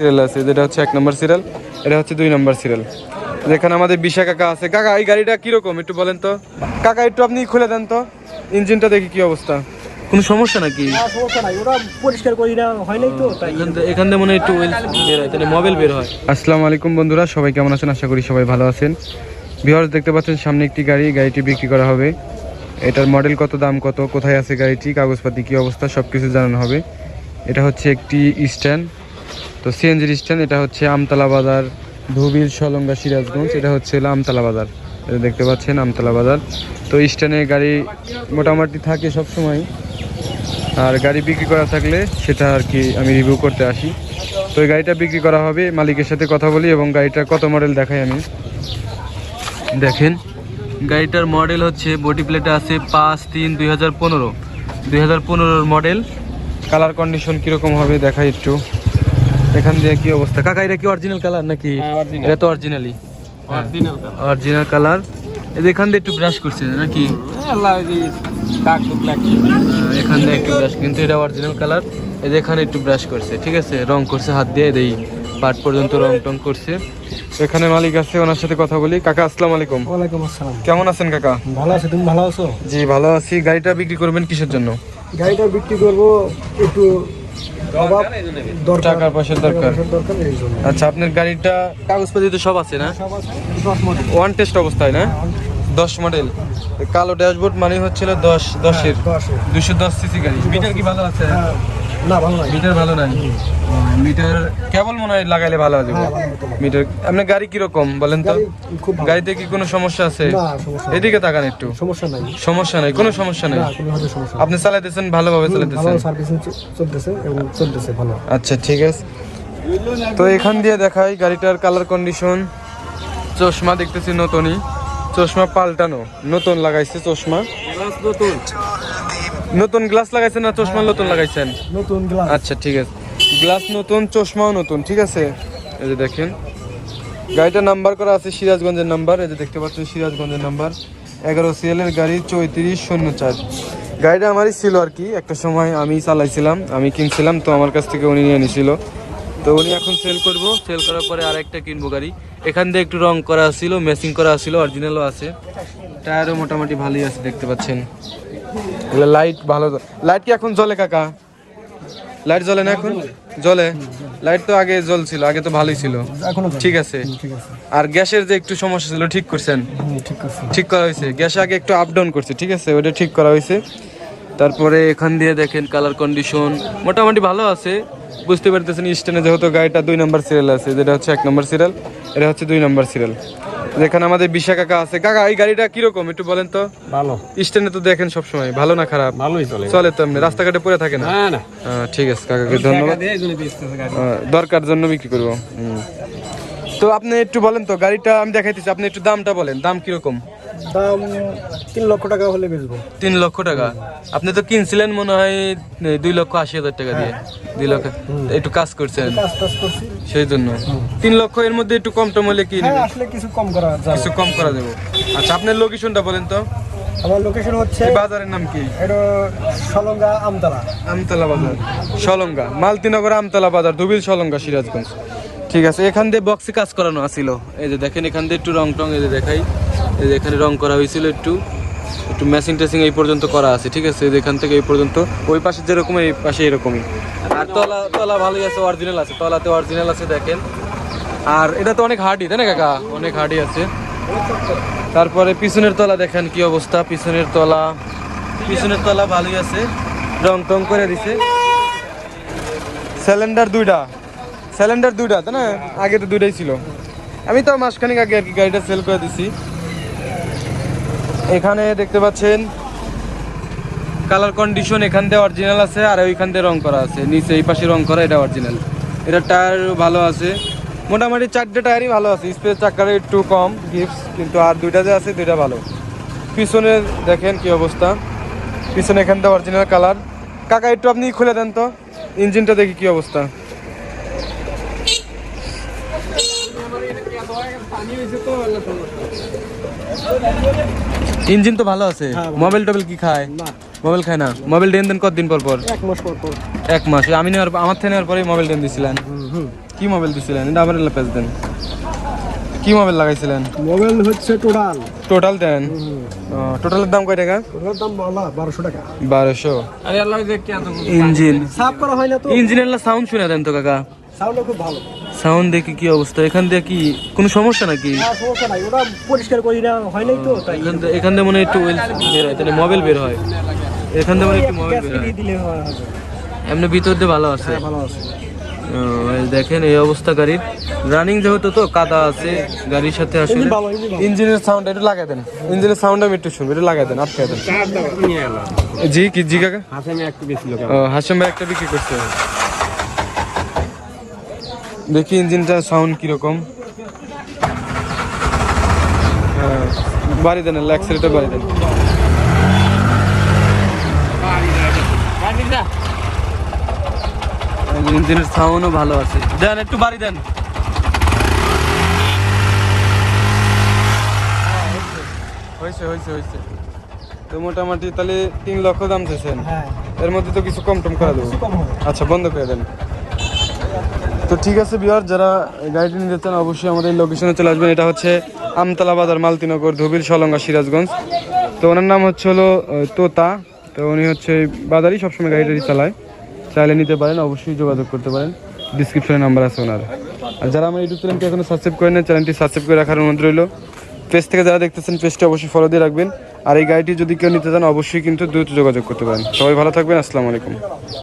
Serial আছে যেটা হচ্ছে এক নম্বর সিরিয়াল এটা হচ্ছে দুই নম্বর সিরিয়াল। যেখানে আমাদের বিশা কাকা আছে। কাকা এই গাড়িটা কীরকম? একটু বলেন তো। কাকা একটু আপনি খুলে দেন তো। ইঞ্জিনটা দেখি কি অবস্থা। কোনো সমস্যা নাকি? না ওরা পরিষ্কার হয় নাই তো এখান থেকে মনে হয় একটু বের হয় তাহলে মোবাইল বের হয়। আসসালামু আলাইকুম বন্ধুরা সবাই কেমন আছেন? আশা করি সবাই ভালো আছেন। ভিউয়ার্স দেখতে পাচ্ছেন সামনে একটি গাড়ি গাড়িটি বিক্রি করা হবে। এটার মডেল কত দাম কত কোথায় আছে গাড়িটি কাগজপাতি কি অবস্থা সব কিছু জানানো হবে। এটা হচ্ছে একটি স্ট্যান্ড তো সিএনজির স্ট্যান্ড এটা হচ্ছে আমতলা বাজার, ধুবিল, সলঙ্গা, সিরাজগঞ্জ, এটা হচ্ছে আমতলা বাজার। এটা দেখতে পাচ্ছেন আমতলা বাজার। তো স্ট্যান্ডে গাড়ি মোটামুটি থাকে সব সময় আর গাড়ি বিক্রি করা থাকলে সেটা আর কি আমি রিভিউ করতে আসি। তো এই গাড়িটা বিক্রি করা হবে, মালিকের সাথে কথা বলি এবং গাড়িটার কত মডেল দেখাই আমি। দেখেন, গাড়িটার মডেল হচ্ছে বডি প্লেটে আছে পাঁচ তিন দুই হাজার পনেরো। দুই হাজার পনেরোর মডেল কালার কন্ডিশন কীরকম হবে দেখাই একটু। এখান দিয়ে কি অবস্থা? কাকা এটা কি অরিজিনাল কালার নাকি? হ্যাঁ, এটা তো অরিজিনালি অরিজিনাল কালার এই যে এখান দিয়ে একটু ব্রাশ করছে নাকি? আল্লাহ এই দাগ দুগ লাগছে। এখান দিয়ে একটু ব্রাশ কিন্তু এটা অরিজিনাল কালার এই যে এখানে একটু ব্রাশ করছে ঠিক আছে? রং করছে হাত দিয়ে এই পাট পর্যন্ত রং টং করছে। এখানে মালিক আছে ওনার সাথে কথা বলি। কাকা আসসালামু আলাইকুম। ওয়ালাইকুম আসসালাম। কেমন আছেন কাকা? ভালো আছো তুমি ভালো আছো? জি ভালো আছি। গাড়িটা বিক্রি করবেন কিসের জন্য? গাড়িটা বিক্রি করব একটু অভাব দরকার। টাকা পয়সার দরকার। আচ্ছা আপনার গাড়িটা কাগজপত্র তো সব আছে না? সব আছে দশ মডেল ওয়ান টেস্ট অবস্থায় না? দশ মডেল কালো ড্যাশবোর্ড মানে হচ্ছিল দশ দশের। দুশো দশ সিসি গাড়ি। মিটার কি ভালো আছে? হ্যাঁ, না ভালো নাই। মিটার ভালো নাই? মিটার কেবল মনে হয় লাগাইলে ভালো হবে হ্যাঁ। মিটার আপনার গাড়ি কীরকম বলেন তো। গাড়িতে কি কোনো সমস্যা আছে। এদিকে তাকান একটু। সমস্যা নাই। সমস্যা নাই কোনো সমস্যা। আপনি চালাইতেছেন ভালোভাবে চালাইতেছেন? চলতেছে এবং চলতেছে ভালো। আচ্ছা ঠিক আছে। তো এখান দিয়ে দেখাই গাড়িটার কালার কন্ডিশন চশমা দেখতেছি নতুনই। চশমা পাল্টানো নতুন লাগাইছে চশমা। নতুন। নতুন গ্লাস লাগাইছেন না চশমা নতুন লাগাইছেন? নতুন গ্লাস। আচ্ছা ঠিক আছে। গ্লাস নতুন চশমাও নতুন ঠিক আছে? এই যে দেখেন। গাড়িটা নাম্বার করা আছে সিরাজগঞ্জের নাম্বার। এই যে দেখতে পাচ্ছেন সিরাজগঞ্জের নাম্বার। এগারো সিএলের গাড়ি চৌত্রিশ শূন্য চার। গাড়িটা আমারই ছিল আর কি। একটা সময় আমি চালাইছিলাম আমি কিনছিলাম তো আমার কাছ থেকে উনি নিয়ে নিছিল তো উনি এখন সেল করব। সেল করার পরে আরেকটা কিনবো গাড়ি। এখান দিয়ে একটু রং করা ছিল মেসিং করা ছিল অরিজিনালও আছে। টায়ারও মোটামুটি ভালোই আছে দেখতে পাচ্ছেন। এগুলো লাইট ভালো লাইট কি এখন জ্বলে কাকা? লাইট জ্বলে না এখন? জ্বলে? লাইট তো আগে জ্বলছিল আগে তো ভালোই ছিল। এখনও ঠিক আছে। আর গ্যাসের যে একটু সমস্যা ছিল ঠিক করছেন? ঠিক ঠিক করা হয়েছে। গ্যাস আগে একটু আপ ডাউন করছে ঠিক আছে? ওটা ঠিক করা হয়েছে। তারপরে এখান দিয়ে দেখেন কালার কন্ডিশন মোটামুটি ভালো আছে। বুঝতে পারতেছেন স্ট্যান্ডে যেহেতু গাড়িটা দুই নম্বর সিরিয়াল আছে যেটা হচ্ছে এক নম্বর সিরিয়াল এটা হচ্ছে দুই নম্বর সিরিয়াল যেখানে আমাদের বিশা কাকা আছে। কাকা এই গাড়িটা কীরকম? একটু বলেন তো। ভালো। স্ট্যান্ডে তো দেখেন সবসময়। ভালো না খারাপ? ভালোই চলে। চলে তো এমনি। রাস্তাঘাটে পরে থাকে না? না না। ঠিক আছে কাকাকে ধন্যবাদ। দরকার জন্য বিক্রি করব। তো আপনি একটু বলেন তো গাড়িটা আমি দেখাইতেছি। আপনি একটু দামটা বলেন। দাম কীরকম? দাম তিন লক্ষ টাকা হলে বেচবো। তিন লক্ষ টাকা? আপনি তো কিনছিলেন মনে হয় দুই লক্ষ আশি হাজার টাকা দিয়ে। দুই লক্ষ। একটু কাজ করছেন। কাজ টাজ করছি। সেই জন্য। তিন লক্ষ এর মধ্যে একটু কম টম হলে কি হ্যাঁ আসলে কিছু কম করা কিছু কম করা আচ্ছা আপনার লোকেশনটা বলেন তো। আমার লোকেশন হচ্ছে বাজারের নাম কি? এটা সলঙ্গা আমতলা। আমতলা বাজার। সলঙ্গা। মালতিনগর আমতলা বাজার ধুবিল সলঙ্গা সিরাজগঞ্জ। ঠিক আছে এখান দিয়ে বক্সে কাজ করানো আছিল। এই যে দেখেন এখান দিয়ে একটু রং টং এই যে দেখাই। এখানে রং করা হয়েছিল একটু একটু ম্যাচিং টেসিং এই পর্যন্ত করা আছে, ঠিক আছে? যে এখান থেকে এই পর্যন্ত, ওই পাশে যেরকম, এই পাশে এরকমই। আর তলা তলা ভালোই আছে অরিজিনাল আছে, তলাতে অরিজিনাল আছে, দেখেন। আর এটা তো অনেক হার্ডি তাই না, কাকা? অনেক হার্ডি আছে। তারপরে পিছনের তলা দেখেন কি অবস্থা, পিছনের তলা। পিছনের তলা ভালোই আছে, রং টং করে দিছে। সিলিন্ডার দুইটা সিলিন্ডার দুইটা, তাই না? আগে তো দুইটাই ছিল। আমি তো মাসখানেক আগে আর কি গাড়িটা সেল করে দিছি। এখানে দেখতে পাচ্ছেন কালার কন্ডিশন, এখান দিয়ে অরিজিনাল আছে আর ওইখান দিয়ে রং করা আছে। নিচে এই পাশে রং করা, এটা অরিজিনাল এটা টায়ার ভালো আছে। মোটামুটি চারটে টায়ারই ভালো আছে। স্পেস চাকার একটু কম গিফটস কিন্তু আর দুইটা যে আছে, দুইটা ভালো। পিছনে দেখেন কি অবস্থা। পিছনে এখান দিয়ে অরিজিনাল কালার কাকা, একটু আপনি খুলে দেন তো। ইঞ্জিনটা দেখি কি অবস্থা। ইঞ্জিন তো ভালো আছে। হ্যাঁ, মোবাইল টোবাইল কি খায়? মোবাইল খায় না? মোবাইল দেন দেন কতদিন পর পর? এক মাস পর পর। এক মাস। আমি নেওয়ার আমার থেকে নেওয়ার পরে মোবাইল দেন দিছিলেন। কি মোবাইল দিছিলেন? এটা আবার পেজ দেন। কি মোবাইল লাগাইছিলেন? মোবাইল হচ্ছে টোটাল। টোটাল দেন? টোটালের দাম কয় টাকা? ওটার দাম বলা বারোশো টাকা। বারোশো। ইঞ্জিন। সাফ করা হয় না তো। ইঞ্জিনের সাউন্ড শুনে দেন তো কাকা। সাউন্ড খুব ভালো। সাউন্ড দেখি কি অবস্থা? এখান দিয়ে কি কোনো সমস্যা নাকি? সমস্যা নাই। ওটা পরিষ্কার করি না হয় নাই তো তাই এখান থেকে এখান থেকে মনে হয় একটু oil বের হয় তাহলে মোবাইল বের হয়। এখান থেকে মনে একটু মোবাইল বের হয়। দিয়ে এমনি ভিতর দিয়ে ভালো আছে? হ্যাঁ ভালো আছে। দেখেন এই অবস্থা গাড়ির রানিং যেহেতু তো কাদা আছে গাড়ির সাথে আসলে ইঞ্জিনের সাউন্ড একটু লাগাই দেন। ইঞ্জিনের সাউন্ড আমি একটু শুনব এটা লাগাই দেন আটকাই দেন। জি কি জি কাকা? হাসানে একটু বেশি লোক হাসিম ভাই একটা বিক্রি করছে। দেখি ইঞ্জিনটা সাউন্ড কীরকম। হ্যাঁ, বাড়ি দেন অ্যাক্সিলেটার বাড়ি দেন। ইঞ্জিনের সাউন্ডও ভালো আছে। দেন একটু বাড়ি দেন। হয়েছে হয়েছে হয়েছে। তো মোটামুটি তাহলে তিন লক্ষ দাম চেয়েছেন হ্যাঁ। এর মধ্যে তো কিছু কম টম করে দেবো। কম হবে। আচ্ছা বন্ধ করে দেন। তো ঠিক আছে বিহার যারা গাড়িটি নিতে চান, অবশ্যই আমাদের লোকেশনে চলে আসবেন। এটা হচ্ছে আমতলা বাজার, মালতিনগর, ধুবিল সলঙ্গা সিরাজগঞ্জ। তো ওনার নাম হচ্ছে হলো তোতা। তো উনি হচ্ছে বাজারই সবসময় গাড়িটারি চালায়। চাইলে নিতে পারেন, অবশ্যই যোগাযোগ করতে পারেন। ডিসক্রিপশনে নাম্বার আছে ওনার। আর যারা আমার ইউটিউব চ্যানেলটি এখনও সাবস্ক্রাইব করেন না চ্যানেলটি সাবস্ক্রাইব করে রাখার অনুরোধ রইল। পেজ থেকে যারা দেখতেছেন পেজটি অবশ্যই ফলো দিয়ে রাখবেন। আর এই গাড়িটি যদি কেউ নিতে চান, অবশ্যই কিন্তু দ্রুত যোগাযোগ করতে পারেন। সবাই ভালো থাকবেন, আসসালামু আলাইকুম।